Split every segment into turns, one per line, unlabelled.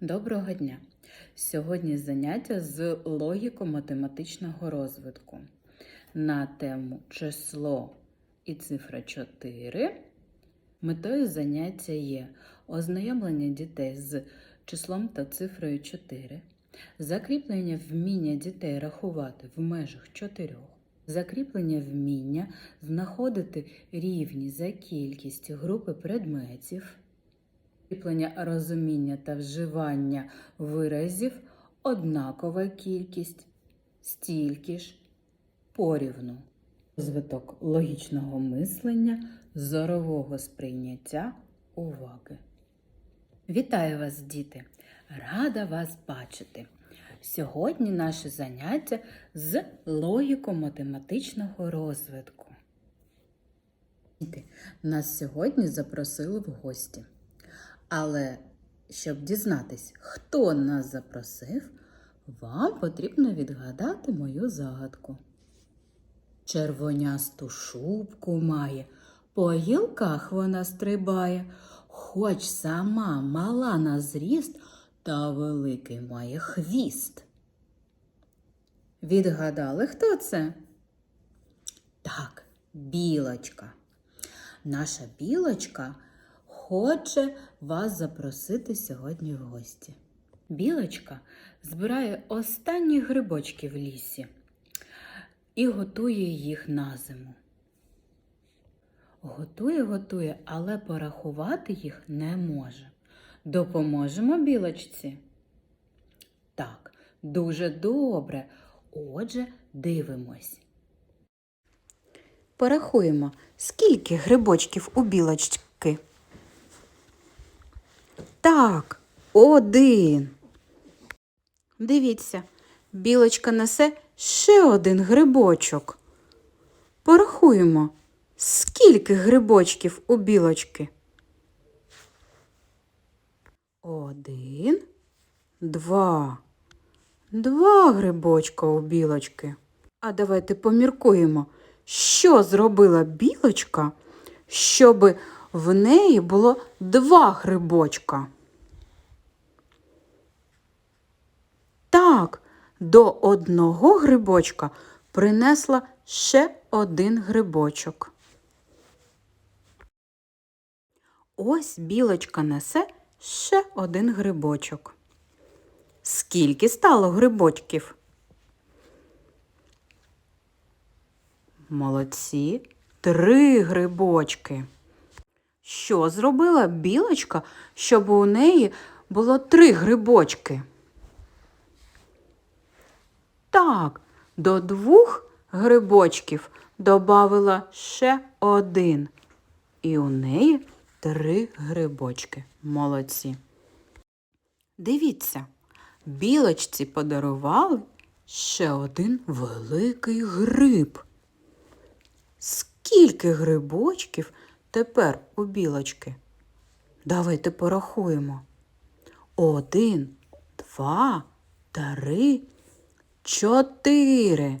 Доброго дня! Сьогодні заняття з логіко-математичного розвитку на тему число і цифра 4. Метою заняття є ознайомлення дітей з числом та цифрою 4, закріплення вміння дітей рахувати в межах 4, закріплення вміння знаходити рівні за кількістю групи предметів. Закріплення розуміння та вживання виразів однакова кількість, стільки ж, порівну. Розвиток логічного мислення, зорового сприйняття уваги. Вітаю вас, діти! Рада вас бачити! Сьогодні наше заняття з логіко-математичного розвитку. Діти, нас сьогодні запросили в гості. Але щоб дізнатись, хто нас запросив, вам потрібно відгадати мою загадку. Червонясту шубку має, по гілках вона стрибає, хоч сама мала на зріст, та великий має хвіст. Відгадали, хто це? Так, білочка. Наша білочка хоче вас запросити сьогодні в гості. Білочка збирає останні грибочки в лісі і готує їх на зиму. Готує, готує, але порахувати їх не може. Допоможемо білочці? Так, дуже добре. Отже, дивимось. Порахуємо, скільки грибочків у білочки. Так, один. Дивіться, білочка несе ще один грибочок. Порахуємо, скільки грибочків у білочки. Один, два. Два грибочка у білочки. А давайте поміркуємо, що зробила білочка, щоб в неї було два грибочка. Так, до одного грибочка принесла ще один грибочок. Ось білочка несе ще один грибочок. Скільки стало грибочків? Молодці, три грибочки. Що зробила білочка, щоб у неї було три грибочки? Так, до двох грибочків добавила ще один. І у неї три грибочки. Молодці. Дивіться, білочці подарували ще один великий гриб. Скільки грибочків тепер у білочки? Давайте порахуємо. Один, два, три, чотири.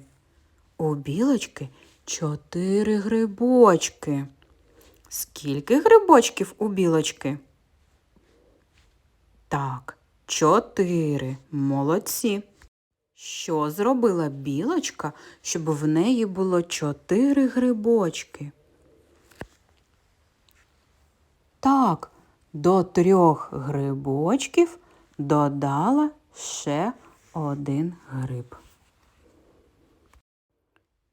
У білочки чотири грибочки. Скільки грибочків у білочки? Так, чотири. Молодці. Що зробила білочка, щоб в неї було чотири грибочки? Так, до трьох грибочків додала ще один гриб.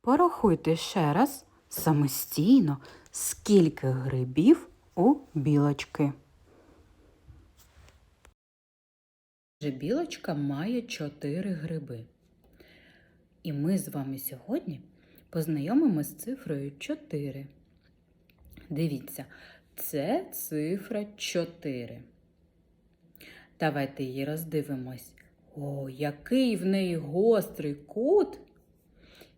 Порахуйте ще раз самостійно, скільки грибів у білочки. Білочка має чотири гриби. І ми з вами сьогодні познайомимося з цифрою 4. Дивіться, це цифра 4. Давайте її роздивимось. О, який в неї гострий кут.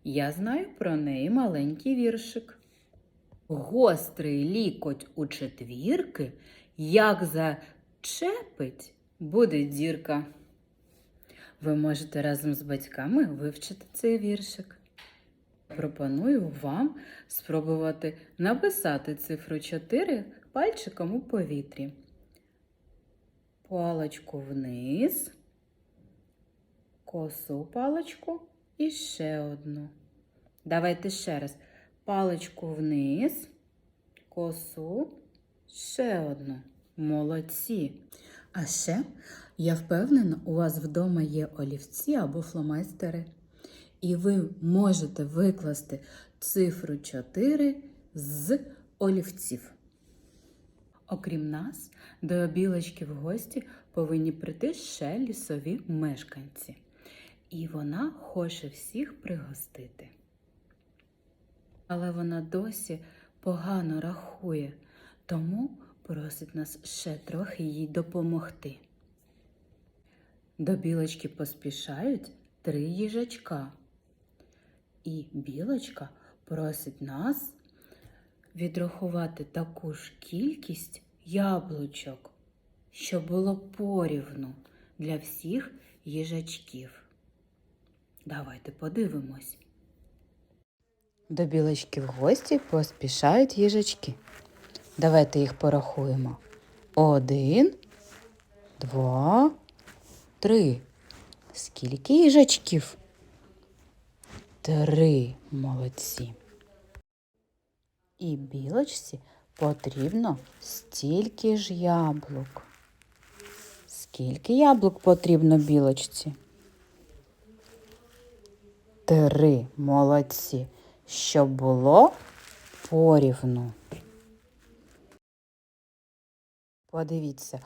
Я знаю про неї маленький віршик. Гострий лікоть у четвірки, як зачепить, буде дірка. Ви можете разом з батьками вивчити цей віршик. Пропоную вам спробувати написати цифру 4 пальчиком у повітрі. паличку вниз, косу паличку і ще одну. Давайте ще раз. Паличку вниз, косу, ще одну. Молодці. А ще, я впевнена, у вас вдома є олівці або фломайстери. І ви можете викласти цифру 4 з олівців. Окрім нас, до білочки в гості повинні прийти ще лісові мешканці. І вона хоче всіх пригостити. Але вона досі погано рахує, тому просить нас ще трохи їй допомогти. До білочки поспішають три їжачка. І білочка просить нас відрахувати таку ж кількість яблучок, щоб було порівну для всіх їжачків. Давайте подивимось. До білочки в гості поспішають їжачки. Давайте їх порахуємо. Один, два, три. Скільки їжачків? Три молодці. І білочці потрібно стільки ж яблук. Скільки яблук потрібно білочці? Три молодці, щоб було порівну. Подивіться,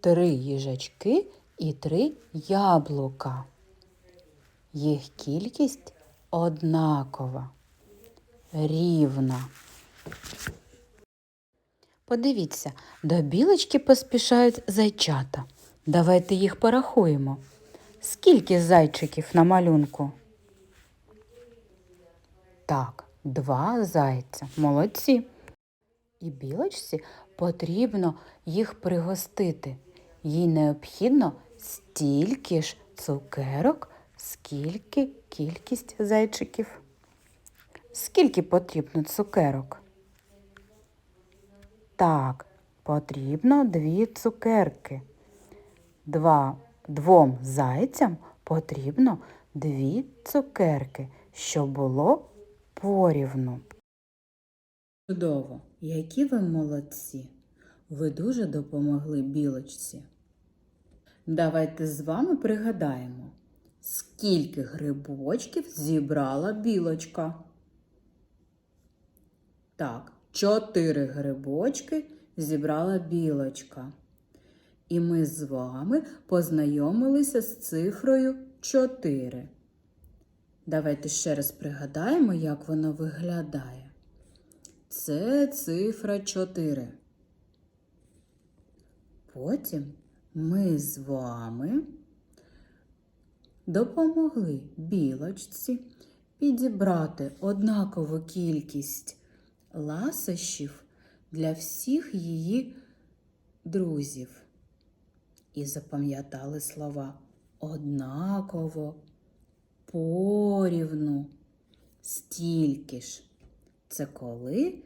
три їжачки і три яблука. Їх кількість однакова, рівна. Подивіться, до білочки поспішають зайчата. Давайте їх порахуємо. Скільки зайчиків на малюнку? Так, два зайця. Молодці. І білочці потрібно їх пригостити. Їй необхідно стільки ж цукерок, скільки кількість зайчиків. Скільки потрібно цукерок? Так, потрібно дві цукерки. Два, двом зайцям потрібно дві цукерки, щоб було порівну. Чудово, які ви молодці! Ви дуже допомогли білочці. Давайте з вами пригадаємо, скільки грибочків зібрала білочка. Так, чотири грибочки зібрала білочка. І ми з вами познайомилися з цифрою 4. Давайте ще раз пригадаємо, як вона виглядає. Це цифра 4. Потім ми з вами допомогли білочці підібрати однакову кількість ласощів для всіх її друзів. І запам'ятали слова однаково, порівну, стільки ж. Це коли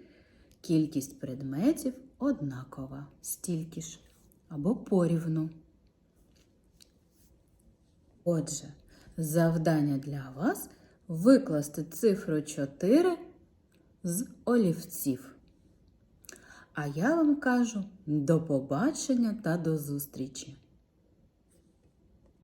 кількість предметів однакова, стільки ж або порівну. Отже, завдання для вас викласти цифру 4 з олівців. А я вам кажу до побачення та до зустрічі!